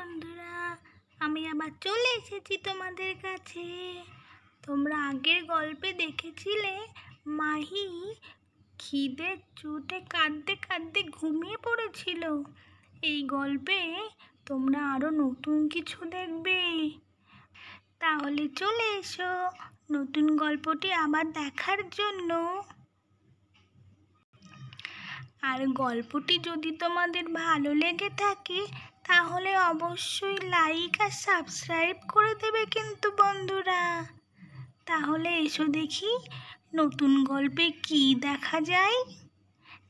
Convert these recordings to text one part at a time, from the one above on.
বন্ধুরা, আমি আবার চলে এসেছি তোমাদের কাছে। তোমরা আগের গল্পে দেখেছিলে, মাহি খিদে চুটে কাঁদতে কাঁদতে ঘুমিয়ে পড়েছিল। এই গল্পে তোমরা আরও নতুন কিছু দেখবে। তাহলে চলে এসো, নতুন গল্পটি আবার দেখার জন্য। আর গল্পটি যদি তোমাদের ভালো লেগে থাকে তাহলে অবশ্যই লাইক আর সাবস্ক্রাইব করে দেবে কিন্তু বন্ধুরা। তাহলে এসো দেখি নতুন গল্পে কি দেখা যায়।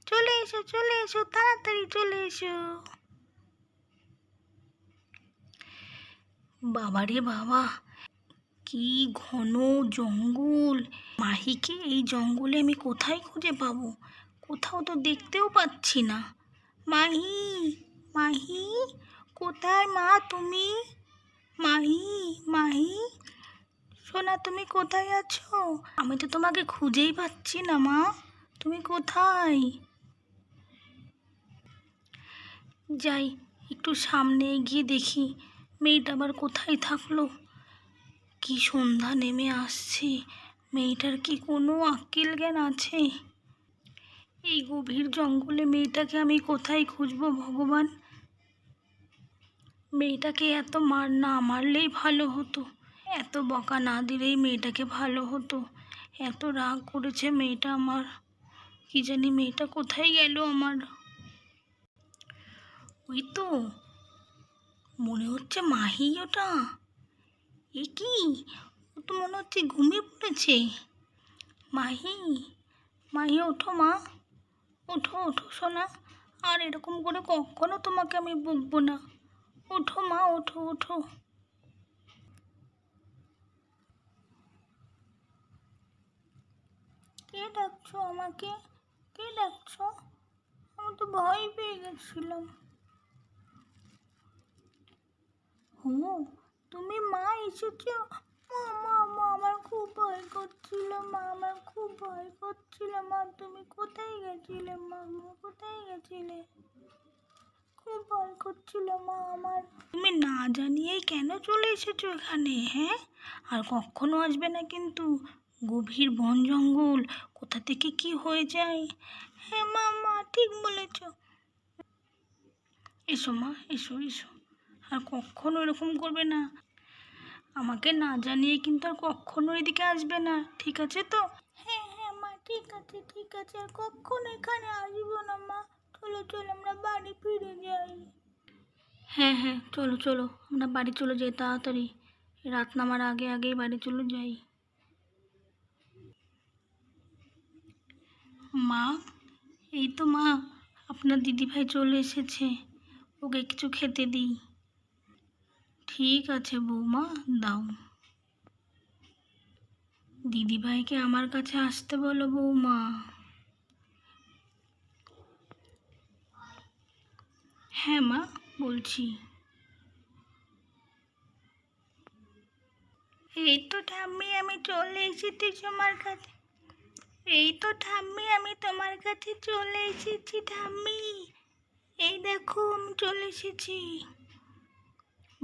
চলে এসো চলে এসো, তাড়াতাড়ি চলে এসো। বাবারে বাবা, কি ঘন জঙ্গল। মাহিকে এই জঙ্গলে আমি কোথায় খুঁজে পাবো? কোথাও তো দেখতেও পাচ্ছি না। মাহি! মাহি, কোথায় মা তুমি? মাহি মাহি, সোনা তুমি কোথায় আছো? আমি তো তোমাকে খুঁজেই পাচ্ছি না মা। তুমি কোথায়? যাই, একটু সামনে গিয়ে দেখি, মেয়েটা আবার কোথায় থাকল? কি সন্ধ্যা নেমে আসছে, মেয়েটার কি কোনো আক্কেল জ্ঞান আছে? এই গভীর জঙ্গলে মেয়েটাকে আমি কোথায় খুঁজবো, ভগবান? মেয়েটাকে এত মার, না মারলেই ভালো হতো। এত বকা না দিলেই মেয়েটাকে ভালো হতো। এত রাগ করেছে মেয়েটা আমার। কি জানি মেয়েটা কোথায় গেল আমার। ওই তো, মনে হচ্ছে মাহি ওটা। এ কি? ও তো মনে হচ্ছে ঘুমিয়ে পড়েছে। মাহি মাহি ওঠো মা। ওঠো ওঠো সোনা। আর এরকম করে কখনো তোমাকে আমি বকবো না। ওঠো মা, ওঠো ওঠো। কে ডাকছো আমাকে? কে ডাকছো? আমি তো ভয় পেয়ে গেছিলাম। ও তুমি মা এসেছ? মা মা মা, আমার খুব ভয় করছিল, মা, আমার ভয় করছিল মা, তুমি কোথায় গেছিলে মা? কোথায় গেছিলে? খুব ভয় করছিল মা আমার। তুমি না জানিয়েই কেন চলে এসেছ এখানে হ্যাঁ? আর কখনো আসবে না কিন্তু। গভীর বন জঙ্গল, কোথা থেকে কি হয়ে যায়? হ্যাঁ মা মা ঠিক বলেছ। এসো মা, এসো এসো। আর কখনো এরকম করবে না। আমাকে না জানিয়ে কিন্তু আর কখনো এদিকে আসবে না, ঠিক আছে তো? ঠিক আছে ঠিক আছে, আর কখনো এখানে আসব না, মা। চলো চলো, আমরা বাড়ি ফিরে যাই। হ্যাঁ হ্যাঁ চলো চলো, আমরা বাড়ি চলে যাই তাড়াতাড়ি। রাত নামার আগে, আগেই বাড়ি চলে যাই। মা, এই তো মা, আপনার দিদিভাই চলে এসেছে। ওকে কিছু খেতে দিই। ঠিক আছে, বৌমা, দাও। দিদিভাইকে আমার কাছে আসতে বলো বৌমা। হ্যাঁ মা, বলছি। এই তো ঠাম্মি, আমি চলে এসেছি তোমার কাছে। এই তো ঠাম্মি, আমি তোমার কাছে চলে এসেছি ঠাম্মি। এই দেখো, আমি চলে এসেছি।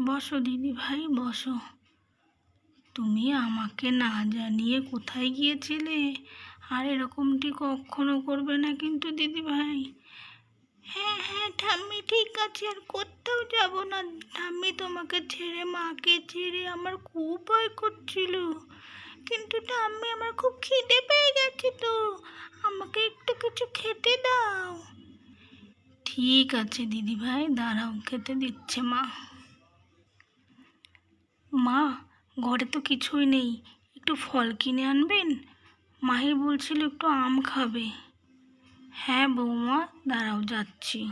বসো দিদি ভাই বসো। তুমি আমাকে না জানিয়ে কোথায় গিয়েছিলে? আর এরকমটি কখনো করবে না কিন্তু দিদি ভাই হ্যাঁ হ্যাঁ ঠাম্মি, ঠিক আছে, আর কোথাও যাব না। ঠাম্মি তোমাকে ছেড়ে, মাকে ছেড়ে আমার খুব ভয় করছিল। কিন্তু ঠাম্মি আমার খুব খিদে পেয়ে গেছে তো। আমাকে একটু কিছু খেতে দাও। ঠিক আছে দিদি ভাই দাঁড়াও, খেতে দিচ্ছে মা। মা ঘরে তো কিছুই নেই। একটু ফল কিনে আনবেন? মাহি বলছিল একটু আম খাবে। হ্যাঁ বৌমা, দাঁড়াও যাচ্ছি।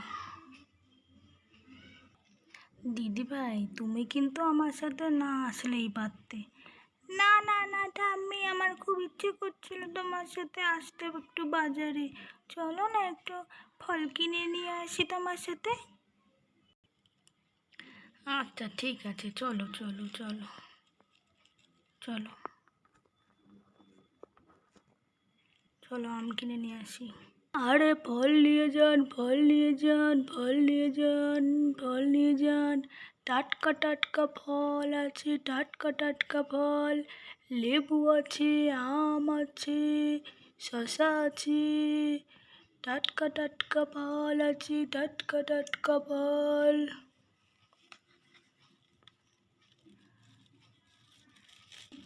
দিদি ভাই তুমি কিন্তু আমার সাথে না আসলেই পারতে। না না না, ঠাম্মি, আমার খুব ইচ্ছে করছিল তোমার সাথে আসতে একটু বাজারে। চলো না একটু ফল কিনে নিয়ে আসি তোমার সাথে। আচ্ছা ঠিক আছে। চলো চলো চলো। চলো। চলো আম কিনে নিয়ে আসি। আরে ফল নিয়ে যান, ফল নিয়ে যান, ফল নিয়ে যান, ফল নিয়ে যান। টাটকা টাটকা ফল আছে, টাটকা টাটকা ফল। লেবু আছে, আম আছে শশা আছে। টাটকা টাটকা ফল আছে, টাটকা টাটকা ফল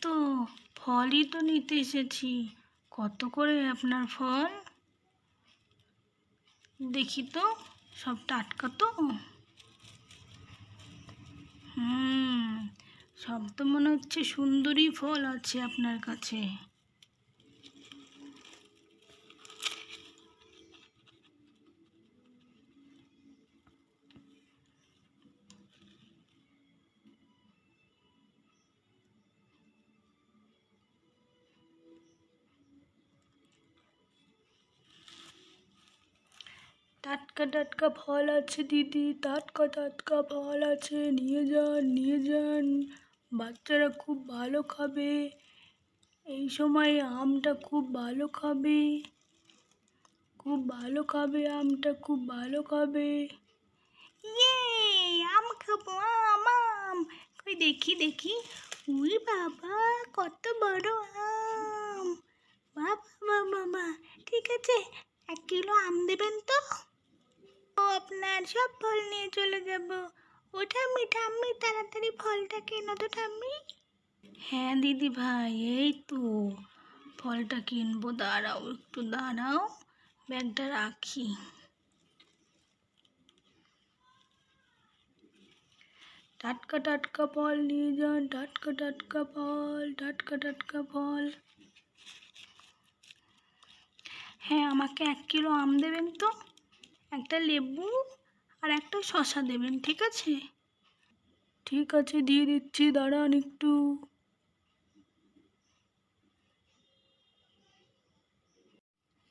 তো ফলই তো নিতে এসেছি। কত করে আপনার ফল? দেখি তো, সব টাটকা তো? হুম, সব তো মনে হচ্ছে সুন্দরী ফল আছে আপনার কাছে। টাটকা টাটকা ফল আছে, দিদি। টাটকা টাটকা ফল আছে। নিয়ে যান নিয়ে যান। বাচ্চারা খুব ভালো খাবে। এই সময় আমটা খুব ভালো খাবে। খুব ভালো খাবে, আমটা খুব ভালো খাবে। ইয়ে আম খাব, আম আম। দেখি দেখি। উই বাবা, কত বড় আম। বাবা বাবা। ঠিক আছে, এক কিলো আম দেবেন তো? আপনার সব ফল নিয়ে চলে যাব। ও ঠাম্মি ঠাম্মি তাড়াতাড়ি ফলটা কেনো তো ঠাম্মি। হ্যাঁ দিদি ভাই, এই তো। ফলটা কিনবো, দাঁড়াও, একটু দাঁড়াও। ব্যাগটা রাখি। টাটকা টাটকা ফল নিয়ে যান, টাটকা টাটকা ফল, টাটকা টাটকা ফল। হ্যাঁ আমাকে এক কিলো আম দেবেন তো? একটা লেবু আর একটা শশা দেবেন ঠিক আছে? ঠিক আছে দিয়ে দিচ্ছি দাঁড়ান একটু।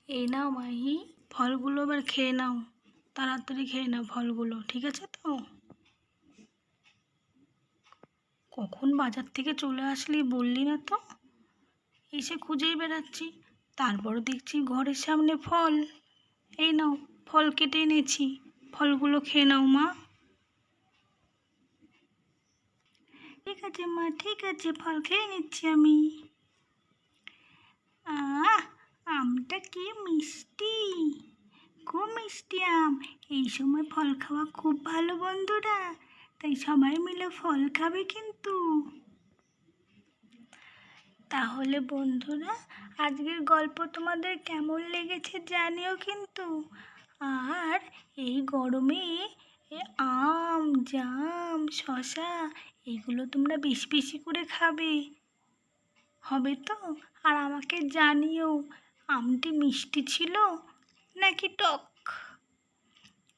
এই নাও মাহি ফলগুলো এবার খেয়ে নাও তাড়াতাড়ি খেয়ে নাও ফলগুলো ঠিক আছে তো? কখন বাজার থেকে চলে আসলি বললি না তো? এসে খুঁজেই বেড়াচ্ছি তারপর দেখছি ঘরের সামনে ফল। এই নাও। ফল কেটে এনেছি। ফলগুলো খেয়ে নাও, মা। ঠিক আছে, মা, ঠিক আছে, ফল খেয়ে নিচ্ছি আমি। আমটা কি মিষ্টি। খুব মিষ্টি আম। এই সময় ফল খাওয়া খুব ভালো, বন্ধুরা। তাই সবাই মিলে ফল খাবে কিন্তু। তাহলে, বন্ধুরা, আজকের গল্প তোমাদের কেমন লেগেছে জানিও কিন্তু। আর এই গরমে আম, জাম শশা এগুলো তোমরা বেশি বেশি করে খাবে। হবে তো? আর আমাকে জানিও, আমটি মিষ্টি ছিল নাকি টক?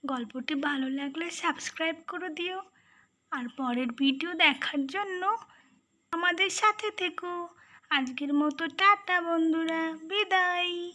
গল্পটি ভালো লাগলে সাবস্ক্রাইব করে দিও। আর পরের ভিডিও দেখার জন্য আমাদের সাথে থেকো। আজকের মতো টাটা বন্ধুরা, বিদায়।